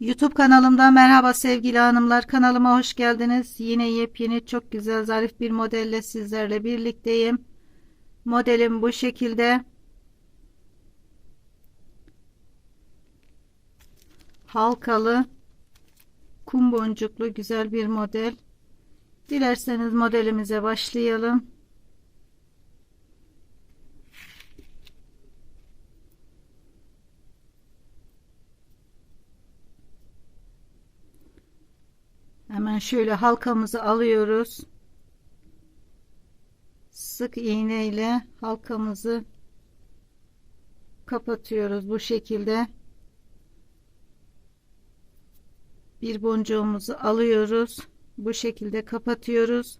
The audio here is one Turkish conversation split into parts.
YouTube kanalımdan merhaba sevgili hanımlar. Kanalıma hoş geldiniz. Yine yepyeni çok güzel zarif bir modelle sizlerle birlikteyim. Modelim bu şekilde. Halkalı kum boncuklu güzel bir model. Dilerseniz modelimize başlayalım. Hemen şöyle halkamızı alıyoruz. Sık iğne ile halkamızı kapatıyoruz bu şekilde. Bir boncuğumuzu alıyoruz. Bu şekilde kapatıyoruz.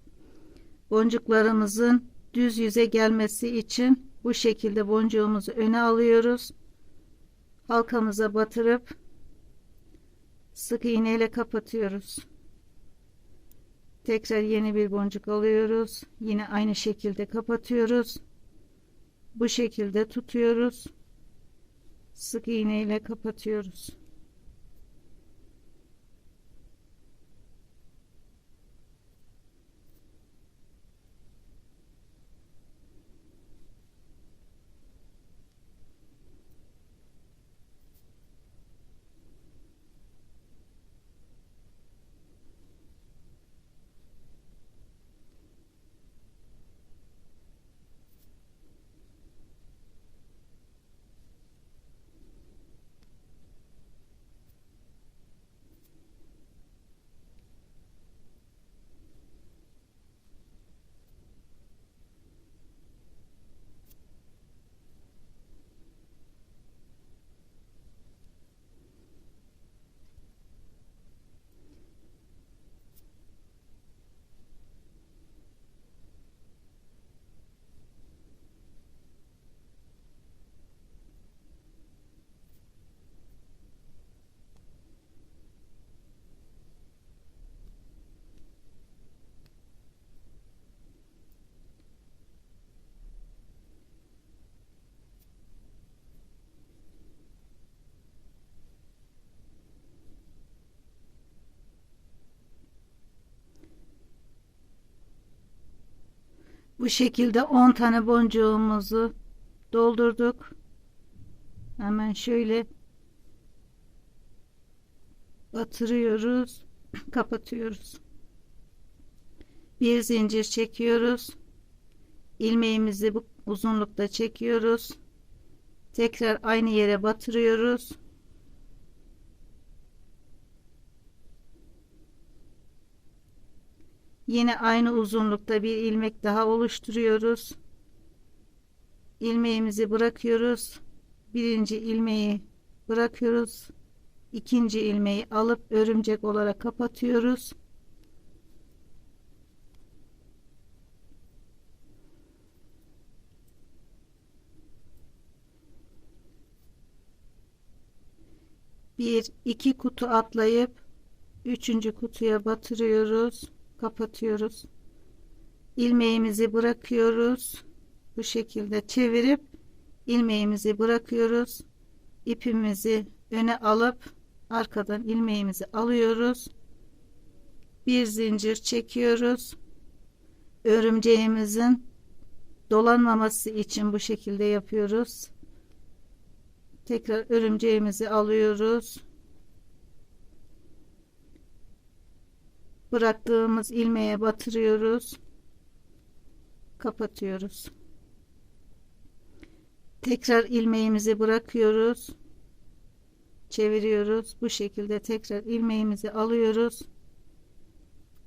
Boncuklarımızın düz yüze gelmesi için bu şekilde boncuğumuzu öne alıyoruz. Halkamıza batırıp sık iğne ile kapatıyoruz. Tekrar yeni bir boncuk alıyoruz. Yine aynı şekilde kapatıyoruz. Bu şekilde tutuyoruz. Sık iğne ile kapatıyoruz. Bu şekilde 10 tane boncuğumuzu doldurduk. Hemen şöyle batırıyoruz, kapatıyoruz. Bir zincir çekiyoruz. ilmeğimizi bu uzunlukta çekiyoruz. Tekrar aynı yere batırıyoruz. Yine aynı uzunlukta bir ilmek daha oluşturuyoruz. ilmeğimizi bırakıyoruz. Birinci ilmeği bırakıyoruz. İkinci ilmeği alıp örümcek olarak kapatıyoruz. Bir iki kutu atlayıp üçüncü kutuya batırıyoruz kapatıyoruz. İlmeğimizi bırakıyoruz. Bu şekilde çevirip ilmeğimizi bırakıyoruz. İpimizi öne alıp arkadan ilmeğimizi alıyoruz. Bir zincir çekiyoruz. Örümceğimizin dolanmaması için bu şekilde yapıyoruz. Tekrar örümceğimizi alıyoruz bıraktığımız ilmeğe batırıyoruz. Kapatıyoruz. Tekrar ilmeğimizi bırakıyoruz. Çeviriyoruz. Bu şekilde tekrar ilmeğimizi alıyoruz.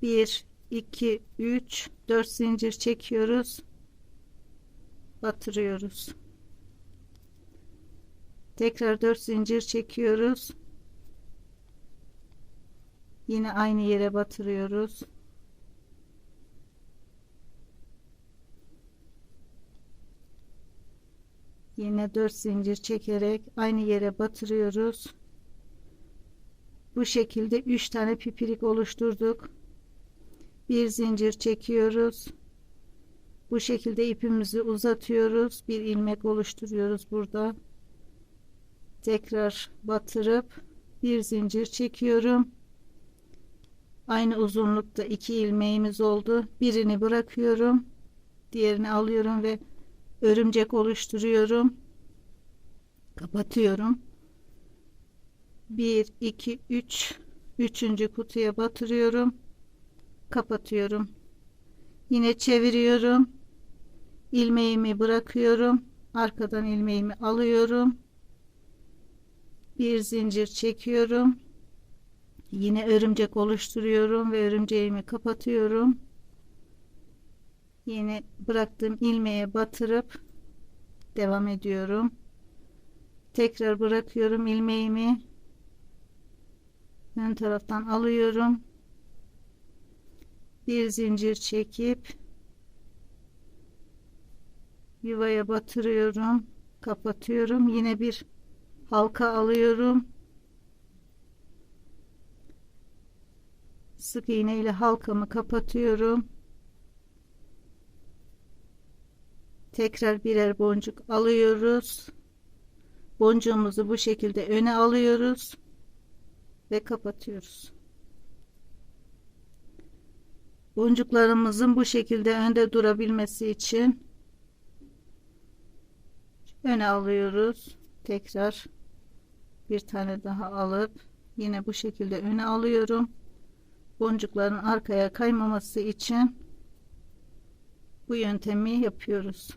1 2 3 4 zincir çekiyoruz. Batırıyoruz. Tekrar 4 zincir çekiyoruz Yine aynı yere batırıyoruz. Yine 4 zincir çekerek aynı yere batırıyoruz. Bu şekilde 3 tane pipirik oluşturduk. Bir zincir çekiyoruz. Bu şekilde ipimizi uzatıyoruz. Bir ilmek oluşturuyoruz burada. Tekrar batırıp bir zincir çekiyorum aynı uzunlukta iki ilmeğimiz oldu. Birini bırakıyorum diğerini alıyorum ve örümcek oluşturuyorum. Kapatıyorum. 1 2 3 üçüncü kutuya batırıyorum. Kapatıyorum. Yine çeviriyorum. İlmeğimi bırakıyorum. Arkadan ilmeğimi alıyorum. Bir zincir çekiyorum yine örümcek oluşturuyorum ve örümceğimi kapatıyorum. Yine bıraktığım ilmeğe batırıp devam ediyorum. Tekrar bırakıyorum ilmeğimi. Ön taraftan alıyorum. Bir zincir çekip yuvaya batırıyorum kapatıyorum. Yine bir halka alıyorum sık iğne ile halkamı kapatıyorum. Tekrar birer boncuk alıyoruz. Boncuğumuzu bu şekilde öne alıyoruz ve kapatıyoruz. Boncuklarımızın bu şekilde önde durabilmesi için öne alıyoruz. Tekrar bir tane daha alıp yine bu şekilde öne alıyorum boncukların arkaya kaymaması için bu yöntemi yapıyoruz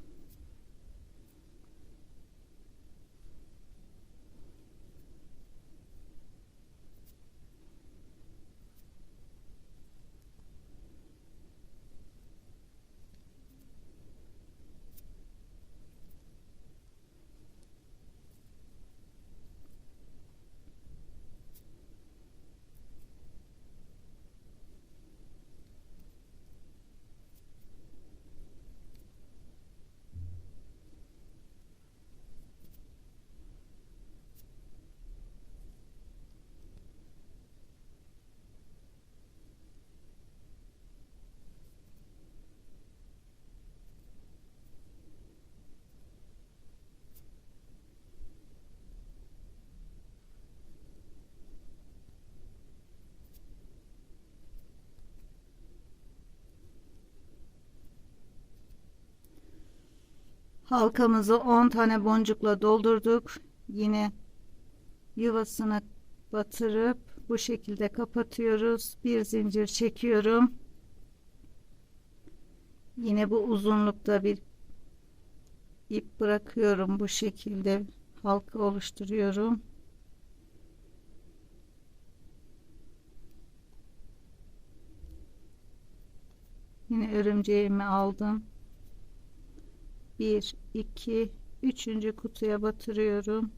halkamızı 10 tane boncukla doldurduk. Yine yuvasına batırıp bu şekilde kapatıyoruz. Bir zincir çekiyorum. Yine bu uzunlukta bir ip bırakıyorum. Bu şekilde halka oluşturuyorum. Yine örümceğimi aldım 1 2 3. kutuya batırıyorum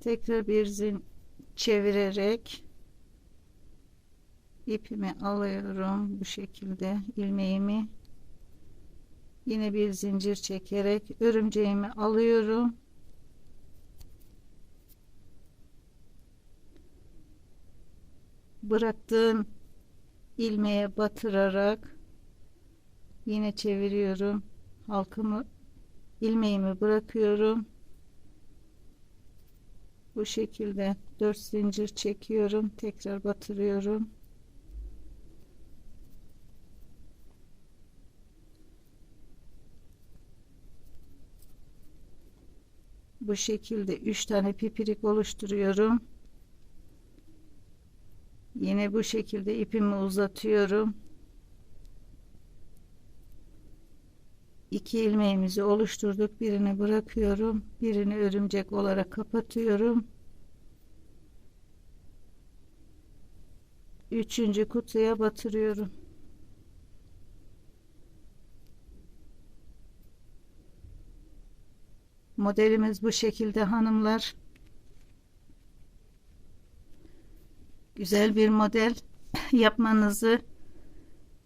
tekrar bir zin çevirerek ipimi alıyorum bu şekilde ilmeğimi yine bir zincir çekerek örümceğimi alıyorum bıraktığım ilmeğe batırarak yine çeviriyorum. Halkamı ilmeğimi bırakıyorum. Bu şekilde 4 zincir çekiyorum. Tekrar batırıyorum. Bu şekilde 3 tane pipirik oluşturuyorum. Yine bu şekilde ipimi uzatıyorum iki ilmeğimizi oluşturduk. Birini bırakıyorum. Birini örümcek olarak kapatıyorum. Üçüncü kutuya batırıyorum. Modelimiz bu şekilde hanımlar. Güzel bir model yapmanızı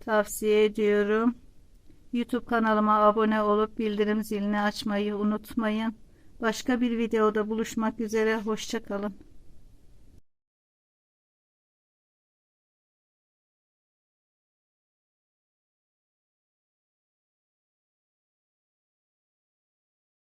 tavsiye ediyorum YouTube kanalıma abone olup bildirim zilini açmayı unutmayın. Başka bir videoda buluşmak üzere. Hoşçakalın.